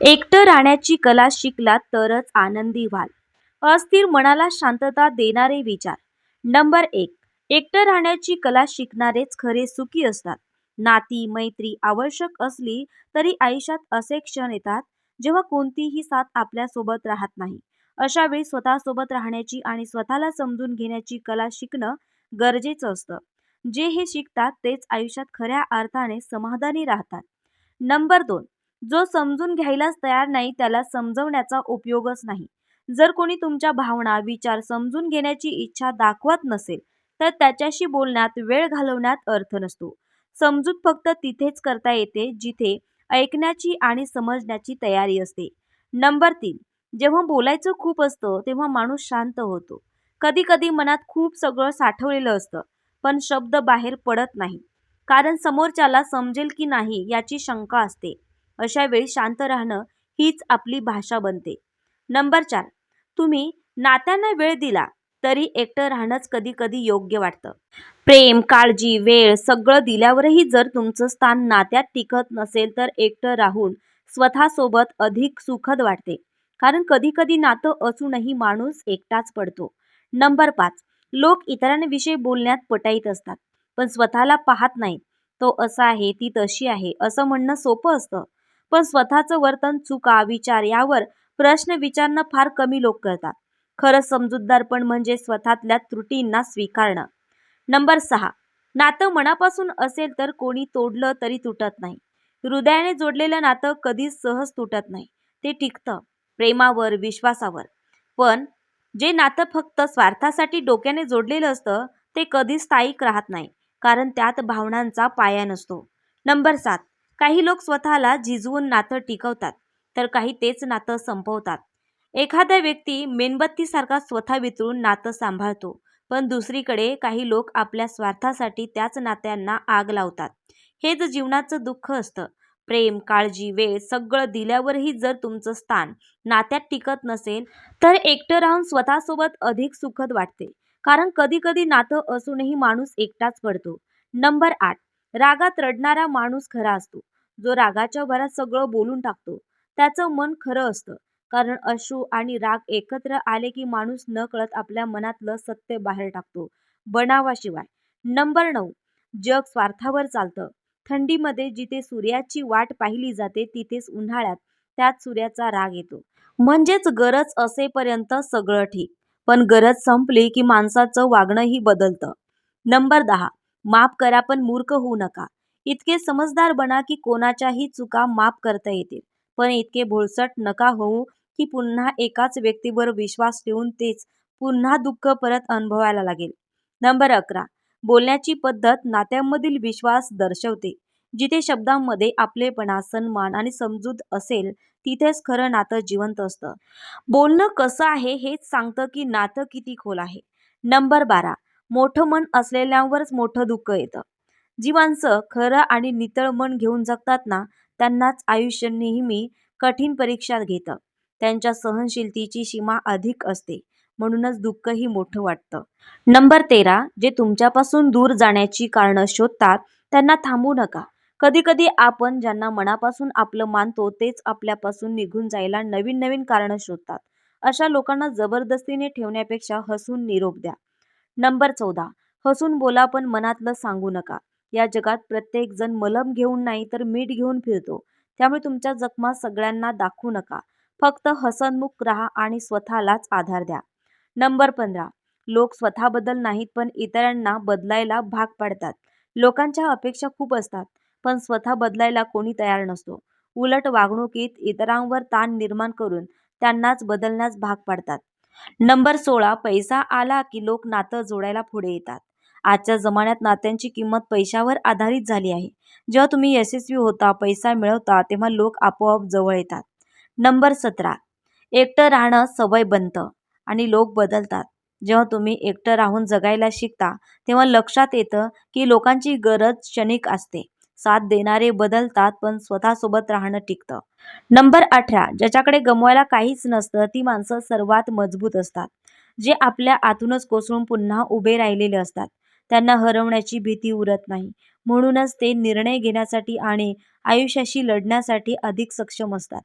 एकटं राहण्याची कला शिकलात तरच आनंदी व्हाल. अस्थिर मनाला शांतता देणारे विचार. नंबर एक एकटं राहण्याची कला शिकणारेच खरे सुखी असतात. नाती मैत्री आवश्यक असली तरी आयुष्यात असे क्षण येतात जेव्हा कोणतीही साथ आपल्यासोबत राहत नाही. अशा वेळी स्वतःसोबत राहण्याची आणि स्वतःला समजून घेण्याची कला शिकणं गरजेचं असतं. जे हे शिकतात तेच आयुष्यात खऱ्या अर्थाने समाधानी राहतात. नंबर दोन जो समजून घ्यायलाच तयार नाही त्याला समजवण्याचा उपयोगच नाही. जर कोणी तुमच्या भावना विचार समजून घेण्याची इच्छा दाखवत नसेल तर त्याच्याशी बोलण्यात वेळ घालवण्यात अर्थ नसतो. समजूत फक्त तिथेच करता येते जिथे ऐकण्याची आणि समजण्याची तयारी असते. नंबर तीन जेव्हा बोलायचं खूप असतं तेव्हा माणूस शांत होतो. कधी कधी मनात खूप सगळं साठवलेलं असतं पण शब्द बाहेर पडत नाही. कारण समोरच्याला समजेल की नाही याची शंका असते. अशा वेळी शांत राहणं हीच आपली भाषा बनते. नंबर चार तुम्ही नात्यांना वेळ दिला तरी एकटं राहणंच कधी कधी योग्य वाटतं. प्रेम काळजी वेळ सगळं दिल्यावरही जर तुमचं स्थान नात्यात टिकत नसेल तर एकटं राहून स्वतःसोबत अधिक सुखद वाटते. कारण कधी कधी नातं असूनही माणूस एकटाच पडतो. नंबर पाच लोक इतरांविषयी बोलण्यात पटाईत असतात पण स्वतःला पाहत नाहीत. तो असा आहे ती तशी आहे असं म्हणणं सोपं असतं. पण स्वतःचं वर्तन चुका विचार यावर प्रश्न विचारणं फार कमी लोक करतात. खरं समजूतदारपण म्हणजे स्वतःतल्या त्रुटींना स्वीकारणं. नंबर सहा. नातं मनापासून असेल तर कोणी तोडलं तरी तुटत नाही. हृदयाने जोडलेलं नातं कधीच सहज तुटत नाही. ते टिकतं. प्रेमावर विश्वासावर. पण जे नातं फक्त स्वार्थासाठी डोक्याने जोडलेलं असतं ते कधीच स्थायिक राहत नाही कारण त्यात भावनांचा पाया नसतो. नंबर सात. काही लोक स्वतःला झिजवून नातं टिकवतात तर काही तेच नातं संपवतात. एखादा व्यक्ती मेणबत्तीसारखा स्वतः वितळून नातं सांभाळतो पण दुसरीकडे काही लोक आपल्या स्वार्थासाठी त्याच नात्यांना आग लावतात. हेच जीवनाचं दुःख असतं प्रेम काळजी वेळ सगळं दिल्यावरही जर तुमचं स्थान नात्यात टिकत नसेल तर एकटं राहून स्वतःसोबत अधिक सुखद वाटते. कारण कधी कधी नातं असूनही माणूस एकटाच पडतो. नंबर आठ रागात रडणारा माणूस खरा असतो. जो रागाच्या भरात सगळं बोलून टाकतो. त्याचं मन खरं असतं. कारण अश्रू आणि राग एकत्र आले की माणूस न कळत आपल्या मनातलं सत्य बाहेर टाकतो. बनावाशिवाय. नंबर नऊ. जग स्वार्थावर चालतं. थंडीमध्ये जिथे सूर्याची वाट पाहिली जाते तिथेच उन्हाळ्यात त्यात सूर्याचा राग येतो. म्हणजेच गरज असेपर्यंत सगळं ठीक. पण गरज संपली की माणसाचं वागणंही बदलतं. नंबर दहा. माफ करा पण मूर्ख होऊ नका. इतके समजदार बना की कोणाच्याही चुका माफ करता येतील. पण इतके भोळसट नका होऊ की पुन्हा एकाच व्यक्तीवर विश्वास ठेवून तेच पुन्हा दुःख परत अनुभवायला लागेल. नंबर अकरा. बोलण्याची पद्धत नात्यांमधील विश्वास दर्शवते. जिथे शब्दांमध्ये आपलेपणा सन्मान आणि समजूत असेल तिथेच खरं नातं जिवंत असतं. बोलणं कसं आहे हेच सांगतं की नातं किती खोल आहे. नंबर बारा. मोठं मन असलेल्यांवरच मोठं दुःख येतं. जी माणसं खरं आणि नितळ मन घेऊन जगतात ना त्यांनाच आयुष्य नेहमी कठीण परीक्षा घेतं. त्यांच्या सहनशीलतेची सीमा अधिक असते. म्हणूनच दुःखही मोठं वाटतं. नंबर तेरा जे तुमच्यापासून दूर जाण्याची कारणं शोधतात त्यांना थांबू नका. कधी कधी आपण ज्यांना मनापासून आपलं मानतो तेच आपल्यापासून निघून जायला नवीन नवीन कारणं शोधतात. अशा लोकांना जबरदस्तीने ठेवण्यापेक्षा हसून निरोप द्या. नंबर चौदा हसून बोला पण मनातलं सांगू नका. या जगात प्रत्येक जण मलम घेऊन नाही तर मीठ घेऊन फिरतो. त्यामुळे तुमच्या जखमा सगळ्यांना दाखवू नका. फक्त हसनमुख राहा आणि स्वतःलाच आधार द्या. नंबर पंधरा. लोक स्वतःबद्दल नाहीत पण इतरांना बदलायला भाग पाडतात. लोकांच्या अपेक्षा खूप असतात पण स्वतः बदलायला कोणी तयार नसतो. उलट वागणुकीत इतरांवर ताण निर्माण करून त्यांनाच बदलण्यास भाग पाडतात. नंबर सोळा. पैसा आला की लोक नातं जोडायला पुढे येतात. आजच्या जमान्यात नात्यांची किंमत पैशावर आधारित झाली आहे. जेव्हा तुम्ही यशस्वी होता पैसा मिळवता तेव्हा लोक आपोआप जवळ येतात. नंबर सतरा. एकटं राहणं सवय बनतं आणि लोक बदलतात. जेव्हा तुम्ही एकटं राहून जगायला शिकता तेव्हा लक्षात येतं की लोकांची गरज क्षणिक असते. साथ देणारे बदलतात पण स्वतःसोबत राहणं टिकतं. नंबर अठरा. ज्याच्याकडे गमवायला काहीच नसतं ती माणसं सर्वात मजबूत असतात. जे आपल्या आतूनच कोसळून पुन्हा उभे राहिलेले असतात. त्यांना हरवण्याची भीती उरत नाही. म्हणूनच ते निर्णय घेण्यासाठी आणि आयुष्याशी लढण्यासाठी अधिक सक्षम असतात.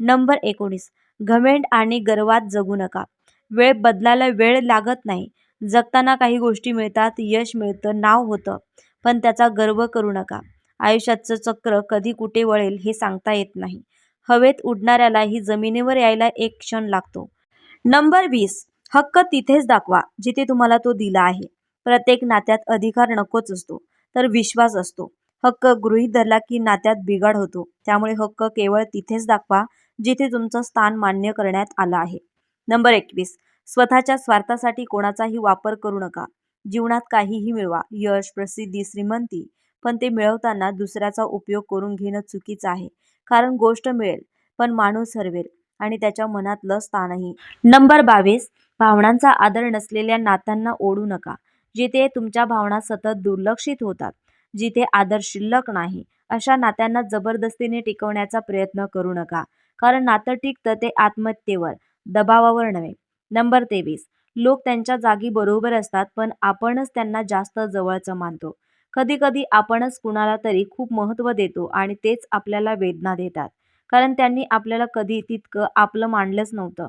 नंबर एकोणीस. घमेंड आणि गर्वात जगू नका. वेळ बदलायला वेळ लागत नाही. जगताना काही गोष्टी मिळतात यश मिळतं नाव होतं पण त्याचा गर्व करू नका. आयुष्याचं चक्र कधी कुठे वळेल हे सांगता येत नाही. हवेत उडणाऱ्यालाही जमिनीवर यायला एक क्षण लागतो. नंबर वीस. हक्क तिथेच दाखवा जिथे तुम्हाला तो दिला आहे. प्रत्येक नात्यात अधिकार नकोच असतो तर विश्वास असतो. हक्क गृहीत धरला की नात्यात बिघाड होतो. त्यामुळे हक्क केवळ तिथेच दाखवा जिथे तुमचं स्थान मान्य करण्यात आलं आहे. नंबर एकवीस. स्वतःच्या स्वार्थासाठी कोणाचाही वापर करू नका. जीवनात काहीही मिळवा. यश प्रसिद्धी श्रीमंती पण ते मिळवताना दुसऱ्याचा उपयोग करून घेणं चुकीचं आहे. कारण गोष्ट मिळेल पण माणूस हरवेल आणि त्याच्या मनातलं स्थानही. नंबर बावीस. भावनांचा आदर नसलेल्या नात्यांना ओढू नका. जिथे तुमच्या भावना सतत दुर्लक्षित होतात जिथे आदर शिल्लक नाही अशा नात्यांना जबरदस्तीने टिकवण्याचा प्रयत्न करू नका. कारण नातं टिकतं ते आत्महत्येवर दबावावर नव्हे. नंबर तेवीस. लोक त्यांच्या जागी बरोबर असतात पण आपणच त्यांना जास्त जवळचं मानतो. कधी कधी आपणच कुणाला तरी खूप महत्त्व देतो आणि तेच आपल्याला वेदना देतात. कारण त्यांनी आपल्याला कधी तितकं आपलं मानलंच नव्हतं.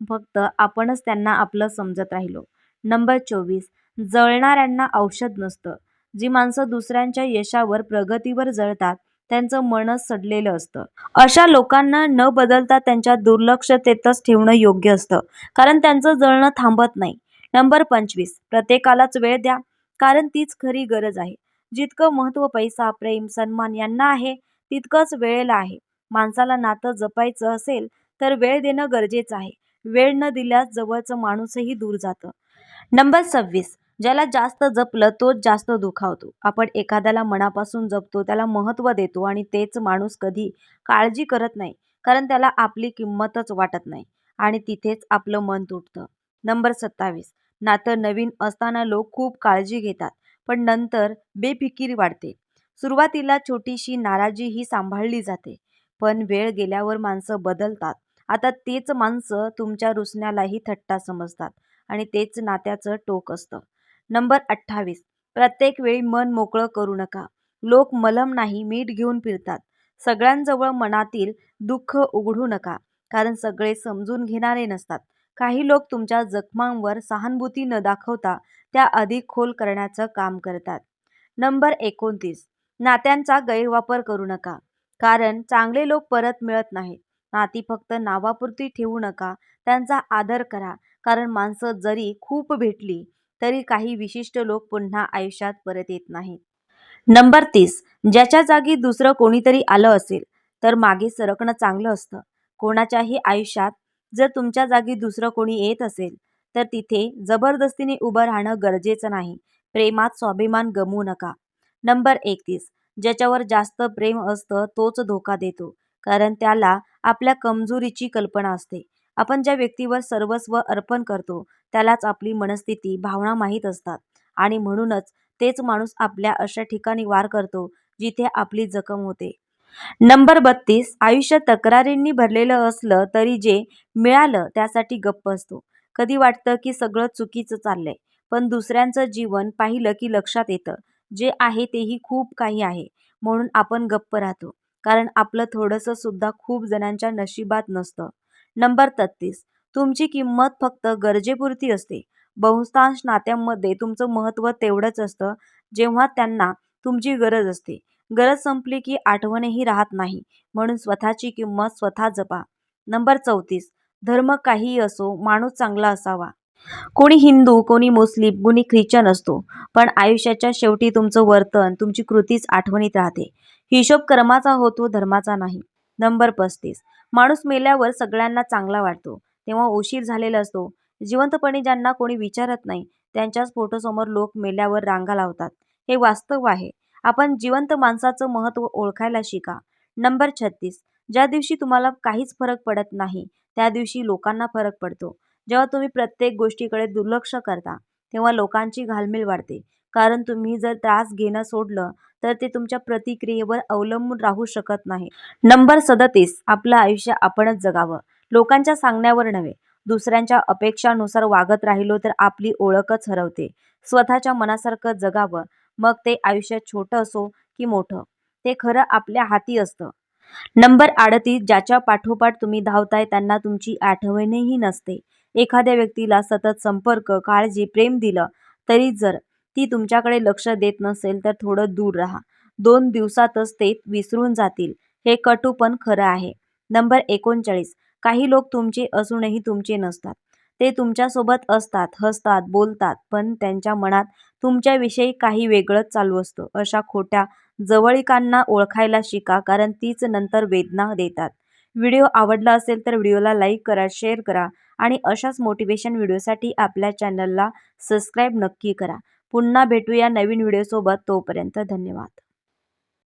फक्त आपणच त्यांना आपलं समजत राहिलो. नंबर चोवीस. जळणाऱ्यांना औषध नसतं. जी माणसं दुसऱ्यांच्या यशावर प्रगतीवर जळतात त्यांचं मनच सडलेलं असतं. अशा लोकांना न बदलता त्यांच्या दुर्लक्षतेतच ठेवणं योग्य असतं. कारण त्यांचं जळणं थांबत नाही. नंबर पंचवीस. प्रत्येकालाच वेळ द्या. कारण तीच खरी गरज आहे. जितकं महत्त्व पैसा प्रेम सन्मान यांना आहे तितकंच वेळेला आहे. माणसाला नातं जपायचं असेल तर वेळ देणं गरजेचं आहे. वेळ न दिल्यास जवळचं माणूसही दूर जातं. नंबर सव्वीस. ज्याला जास्त जपलं तोच जास्त दुखावतो. आपण एखाद्याला मनापासून जपतो त्याला महत्त्व देतो आणि तेच माणूस कधी काळजी करत नाही कारण त्याला आपली किंमतच वाटत नाही आणि तिथेच आपलं मन तुटतं. नंबर सत्तावीस. नातं नवीन असताना लोक खूप काळजी घेतात पण नंतर बेफिकिरी वाढते. सुरुवातीला छोटीशी नाराजी ही सांभाळली जाते पण वेळ गेल्यावर माणसं बदलतात. आता तेच माणसं तुमच्या रुसण्यालाही थट्टा समजतात आणि तेच नात्याचं टोक असतं. नंबर अठ्ठावीस. प्रत्येक वेळी मन मोकळं करू नका. लोक मलम नाही मीठ घेऊन फिरतात. सगळ्यांजवळ मनातील दुःख उघडू नका कारण सगळे समजून घेणारे नसतात. काही लोक तुमच्या जखमांवर सहानुभूती न दाखवता त्या अधिक खोल करण्याचं काम करतात. नंबर एकोणतीस. नात्यांचा गैरवापर करू नका कारण चांगले लोक परत मिळत नाहीत. नाती फक्त नावापुरती ठेवू नका त्यांचा आदर करा कारण माणसं जरी खूप भेटली तरी काही विशिष्ट लोक पुन्हा आयुष्यात परत येत नाहीत. नंबर तीस. ज्याच्या जागी दुसरं कोणीतरी आलं असेल तर मागे सरकणं चांगलं असतं. कोणाच्याही आयुष्यात जर तुमच्या जागी दुसरं कोणी येत असेल तर तिथे जबरदस्तीने उभं राहणं गरजेचं नाही. प्रेमात स्वाभिमान गमवू नका. नंबर एकतीस. ज्याच्यावर जास्त प्रेम असतं तोच धोका देतो कारण त्याला आपल्या कमजोरीची कल्पना असते. आपण ज्या व्यक्तीवर सर्वस्व अर्पण करतो त्यालाच आपली मनस्थिती भावना माहीत असतात. आणि म्हणूनच तेच माणूस आपल्या अशा ठिकाणी वार करतो जिथे आपली जखम होते. नंबर बत्तीस आयुष्य तक्रारींनी भरलेलं असलं तरी जे मिळालं त्यासाठी गप्प असतो. कधी वाटतं की सगळं चुकीचं चाललंय पण दुसऱ्यांचं जीवन पाहिलं की लक्षात येतं. जे आहे तेही खूप काही आहे म्हणून आपण गप्प राहतो. कारण आपलं थोडंसं सुद्धा खूप जणांच्या नशिबात नसतं. नंबर तत्तीस तुमची किंमत फक्त गरजेपुरती असते. बहुतांश नात्यांमध्ये तुमचं महत्त्व तेवढंच असतं जेव्हा त्यांना तुमची गरज असते. गरज संपली की आठवणही राहत नाही म्हणून स्वतःची किंमत स्वतः जपा. नंबर चौतीस. धर्म काहीही असो माणूस चांगला असावा. कोणी हिंदू कोणी मुस्लिम कोणी ख्रिश्चन असतो पण आयुष्याच्या शेवटी तुमचं वर्तन तुमची कृतीच आठवणीत राहते. हिशोब कर्माचा होतो धर्माचा नाही. नंबर पस्तीस. माणूस मेल्यावर सगळ्यांना चांगला वाटतो. तेव्हा उशीर झालेला असतो. जिवंतपणे ज्यांना कोणी विचारत नाही त्यांच्याच फोटोसमोर लोक मेल्यावर रांगा लावतात. हे वास्तव आहे. आपण जिवंत माणसाचं महत्त्व ओळखायला शिका. नंबर छत्तीस. ज्या दिवशी तुम्हाला काहीच फरक पडत नाही त्या दिवशी लोकांना फरक पडतो. जेव्हा तुम्ही प्रत्येक गोष्टीकडे दुर्लक्ष करता तेव्हा लोकांची घालमेल वाढते. कारण तुम्ही जर त्रास घेणं सोडलं तर ते तुमच्या प्रतिक्रियेवर अवलंबून राहू शकत नाही. नंबर सदतीस आपलं आयुष्य आपणच जगावं. लोकांच्या सांगण्यावर नव्हे. दुसऱ्यांच्या अपेक्षानुसार वागत राहिलो तर आपली ओळखच हरवते. स्वतःच्या मनासारखं जगावं. मग ते आयुष्य छोटं असो की मोठं. ते खरं आपल्या हाती असतं. नंबर अडतीस ज्याच्या पाठोपाठ तुम्ही धावताय त्यांना तुमची आठवणही नसते. एखाद्या व्यक्तीला सतत संपर्क काळजी प्रेम दिलं तरी जर ती तुमच्याकडे लक्ष देत नसेल तर थोडं दूर राहा. दोन दिवसातच ते विसरून जातील. हे कटू पण खरं आहे. नंबर एकोणचाळीस. काही लोक तुमचे असूनही तुमचे नसतात. ते तुमच्यासोबत असतात हसतात बोलतात पण त्यांच्या मनात तुमच्याविषयी काही वेगळंच चालू असतं. अशा खोट्या जवळिकांना ओळखायला शिका कारण तीच नंतर वेदना देतात. व्हिडिओ आवडला असेल तर व्हिडिओला लाईक करा शेअर करा आणि अशाच मोटिवेशन व्हिडिओसाठी आपल्या चॅनलला सबस्क्राईब नक्की करा. पुन्हा भेटूया नवीन व्हिडिओसोबत. तोपर्यंत धन्यवाद.